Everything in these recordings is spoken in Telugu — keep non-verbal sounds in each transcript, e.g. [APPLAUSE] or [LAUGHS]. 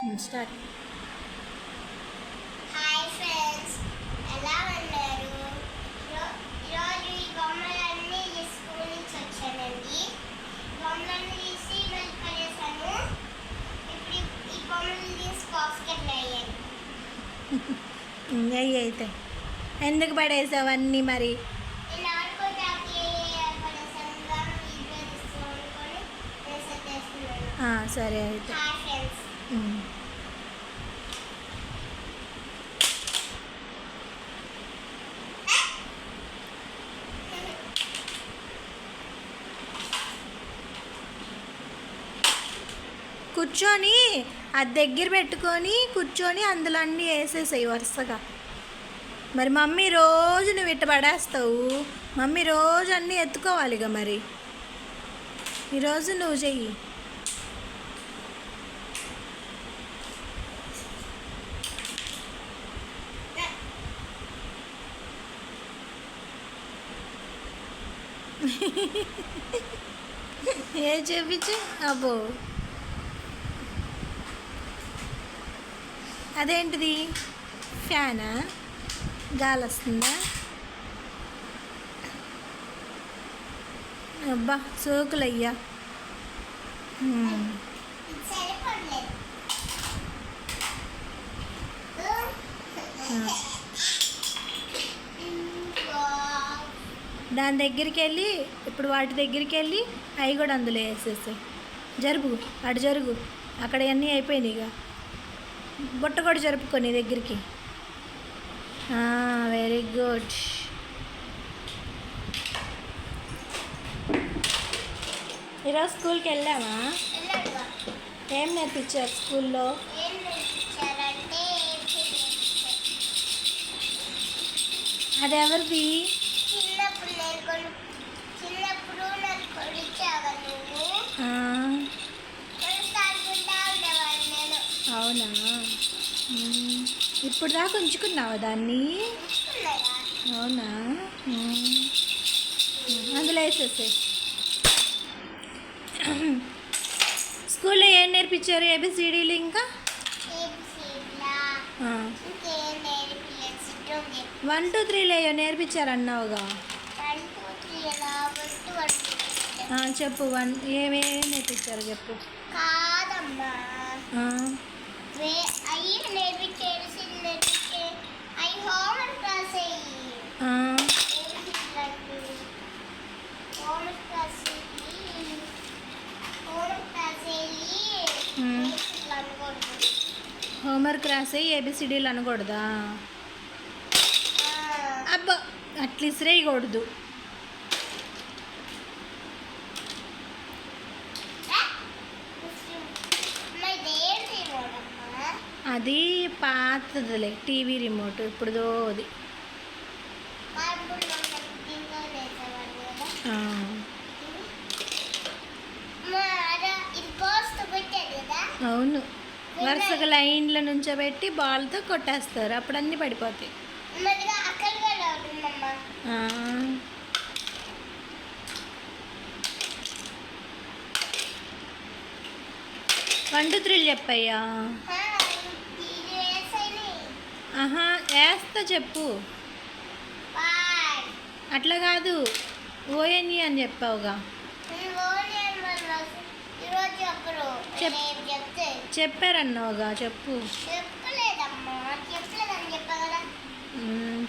స్టార్ట్ హాయ్ ఫ్రెండ్స్ ఎలా ఉన్నారు? ఈరో- ఈరోజు ఈ బొమ్మలన్నీ స్కూల్ నుంచి వచ్చానండి. బొమ్మలన్నీ తీసి మళ్ళీ పడేసాను ఇప్పుడు ఈ- బొమ్మలు తీసి బాస్కెట్లో అయ్యాయి [LAUGHS] అయ్యి అయితే. ఎందుకు పడేసావు అన్నీ మరి? సరే అయితే. కూర్చొని అది దగ్గర పెట్టుకొని కూర్చొని అందులో అన్నీ వేసేసాయి వరుసగా. మరి మమ్మీ రోజు నువ్వు ఇట్ట పడేస్తావు? మమ్మీ రోజు అన్నీ ఎత్తుకోవాలిగా మరి. ఈరోజు నువ్వు చెయ్యి. ఏ చూపించు అబ్బో. అదేంటిది? ఫ్యానా? గాలి వస్తుందా అబ్బా సోకులయ్యా హ్మ్. ఇది సరిపడలేదు ఆ. ఇంకా దాని దగ్గరికి వెళ్ళి ఇప్పుడు వాటి దగ్గరికి వెళ్ళి అవి కూడా అందులో వేసేసి జరుపు అటు జరుగు. అక్కడ అన్నీ అయిపోయినాయి ఇక. బుట్ట కూడా జరుపుకో నీ దగ్గరికి. వెరీ గుడ్ ఈరోజు స్కూల్కి వెళ్ళామా ఏం నేర్పించారు స్కూల్లో? అదెవరిది? అది ఎవరిది చిన్నప్పుడు నేను చిన్నప్పుడు నువ్వు. అవునా. ఇప్పుడు దాకా ఉంచుకున్నావా దాన్ని? అవునా. అందులో వేసేసాయి. స్కూల్లో ఏం నేర్పించారు? ఏబిసిడీలు ఇంకా? వన్ టూ త్రీలో ఏవో నేర్పించారు అన్నావుగా వన్ టూ త్రీ ఎలా వస్తూ వస్తుంది ఆ, చెప్పు వన్ ఏమేమి నేర్పించారు చెప్పు. కాదమ్మా. అయ్యి హోంవర్క్ రాసేయి ఆ, హోంవర్క్ రాసేయి హోంవర్క్ రాసేయి మ్మ్. ఇట్లా అనుకోండి హోంవర్క్ రాసి ఏబిసిడీలు అనకూడదా? అబ్బా అట్లా ఇసిరేయకూడదు అది పాతదిలే టీవీ రిమోట్ ఇప్పుడుదో అది. అవును. వరుసగా లైన్ల నుంచోబెట్టి బాల్తో కొట్టేస్తారు అప్పుడు అన్నీ పడిపోతాయి. ఆ, వన్ టూ త్రీలు చెప్పయ్యా? ఆహా వేస్తా చెప్పు. అట్లా కాదు ఓఎన్ఈ అని చెప్పావుగా. చెప్పారన్నావుగా చెప్పు.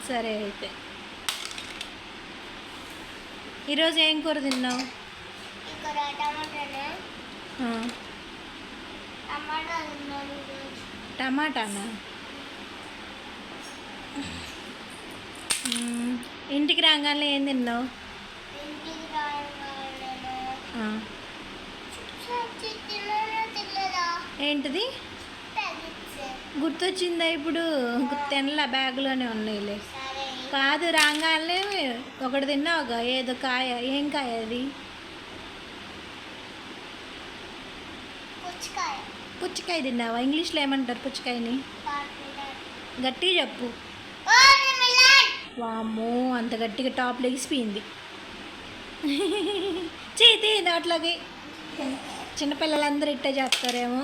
సరే అయితే. ఈరోజు ఏం కూర తిన్నావు? టమాటానే ఆ, టమాటా తిన్నాను ఈరోజు టమాటానా మ్మ్, ఇంటికి రాగానే ఏం తిన్నావు? ఏంటిది? గుర్తొచ్చిందా ఇప్పుడు? తినలా బ్యాగ్లోనే ఉన్నాయిలే. కాదు రాగానే ఒకటి తిన్నావుగా? ఏదో కాయ ఏం కాయ అది? పుచ్చకాయ. పుచ్చకాయ తిన్నావా? ఇంగ్లీష్లో ఏమంటారు పుచ్చకాయని? గట్టిగా చెప్పు. వామ్మో అంత గట్టిగా టాప్ లెగిసిపోయింది. చేతి దాంట్లోకి చిన్నపిల్లలందరూ ఇట్టే చేస్తారేమో.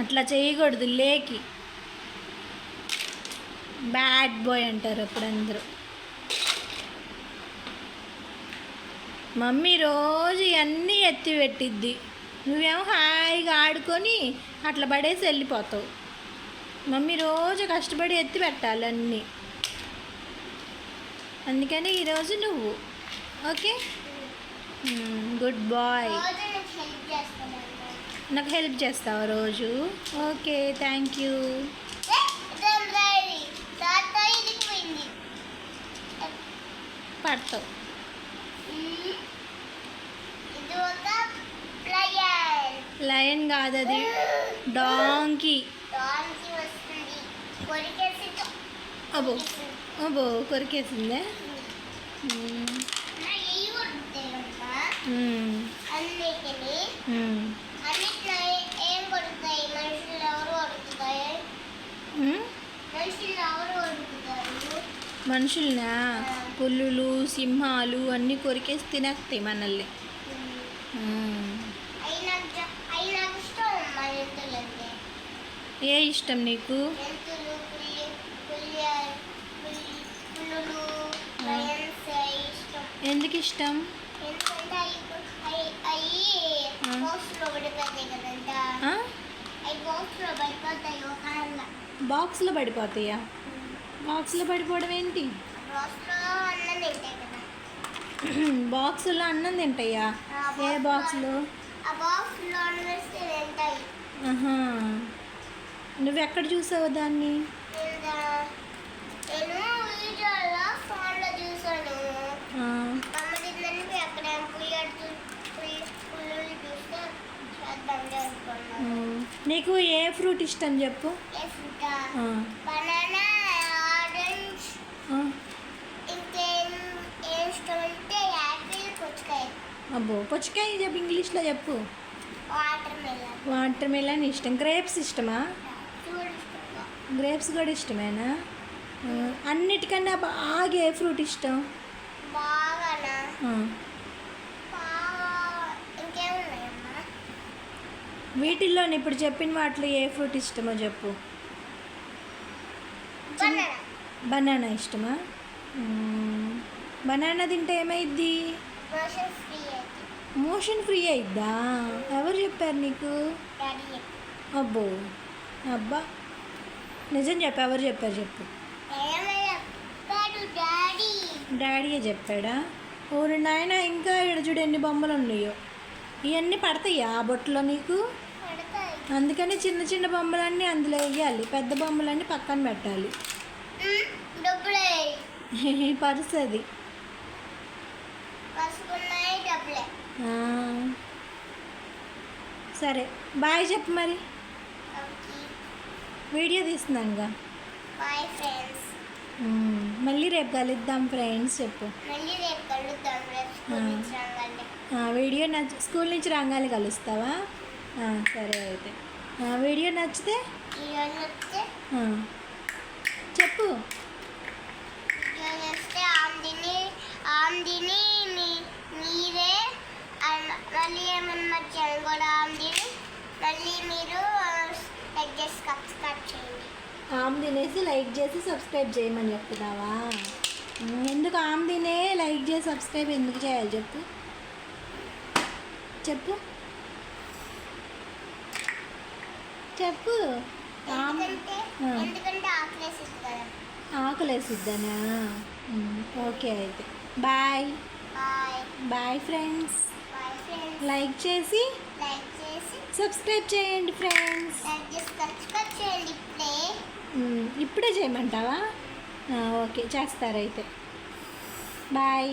అట్లా చేయకూడదు లేకి. బ్యాడ్ బాయ్ అంటారు అప్పుడు అందరూ మమ్మీ రోజు ఇవన్నీ ఎత్తి పెట్టిద్ది. నువ్వేమో హాయిగా ఆడుకొని అట్లా పడేసి వెళ్ళిపోతావు. మమ్మీ రోజు కష్టపడి ఎత్తి పెట్టాలి అన్నీ. అందుకని ఈరోజు నువ్వు. ఓకే? గుడ్ బాయ్ నీకు హెల్ప్ చేస్తావా రోజు? ఓకే థ్యాంక్ యూ పడతావు. లయన్ కాదు అది డాంకీ వస్తుంది అబ్బో అబ్బో కొరికేసిందే? మనుషులనా? పుల్లులు సింహాలు అన్నీ కొరికేసి తినేస్తాయి మనల్ని. ఏ ఇష్టం నీకు? ఎందుకు ఇష్టం. బాక్స్లో పడిపోతాయి బాక్స్లో పడిపోవడం ఏంటి? బాక్స్లో అన్నం తింటాయి ఏ బాక్స్లో నువ్వు ఎక్కడ చూసావు దాన్ని? నీకు ఏ ఫ్రూట్ ఇష్టం చెప్పు? అబ్బో పుచ్చకాయ చెప్పు ఇంగ్లీష్లో చెప్పు. వాటర్ మెలన్ ఇష్టం. గ్రేప్స్ ఇష్టమా? గ్రేప్స్ కూడా ఇష్టమేనా? అన్నిటికన్నా బాగా ఏ ఫ్రూట్ ఇష్టం? బాగా వీటిల్లో ఇప్పుడు చెప్పిన వాటిలో ఏ ఫ్రూట్ ఇష్టమో చెప్పు. బనానా. ఇష్టమా. బనానా తింటే ఏమైద్ది? Motion free అయిద్దా. ఎవరు చెప్పారు నీకు? అబ్బో. అబ్బా. నిజం చెప్పు ఎవరు చెప్పారు చెప్పు. డాడీయే చెప్పాడా? ఓరి నాయన ఇంకా ఇక్కడ చూడు ఎన్ని బొమ్మలు ఉన్నాయో. ఇవన్నీ పడతాయా ఆ బొట్టులో నీకు? అందుకని చిన్న చిన్న బొమ్మలన్నీ అందులో వేయాలి. పెద్ద బొమ్మలన్నీ పక్కన పెట్టాలి. పర్స్ అది. సరే బాయ్ చెప్పు మరి. వీడియో తీస్తున్నానుగా బాయ్ ఫ్రెండ్స్. మళ్ళీ రేపు కలుద్దాం ఫ్రెండ్స్ చెప్పు. మళ్ళీ రేపు కలుద్దాం రేపు స్కూల్ నుంచి రాగానే. ఆ, వీడియో నచ్చ స్కూల్ నుంచి రాగానే కలుస్తావా? సరే అయితే. వీడియో నచ్చితే? చెప్పు. ఆమ్దిని ఆమ్దిని మీ మీరే. మళ్ళీ ఏమన్నా కూడా ఆమ్దిని మళ్ళీ మీరు చేసి సబ్స్క్రైబ్ చేయండి. ఆమ్ తినేసి లైక్ చేసి సబ్స్క్రైబ్ చేయమని చెప్తున్నావా. ఎందుకు ఆమ్ తినే లైక్ చేసి సబ్స్క్రైబ్ ఎందుకు చేయాలి చెప్పు. చెప్పు. చెప్పు. ఆకలేసిద్దనా. ఓకే అయితే. బాయ్. బాయ్. ఫ్రెండ్స్. లైక్ చేసి లైక్ చేసి సబ్స్క్రైబ్ చేయండి ఫ్రెండ్స్. సబ్స్క్రైబ్ చేయండి ఇప్పుడే చేయమంటావా? ఓకే చేస్తారైతే బాయ్.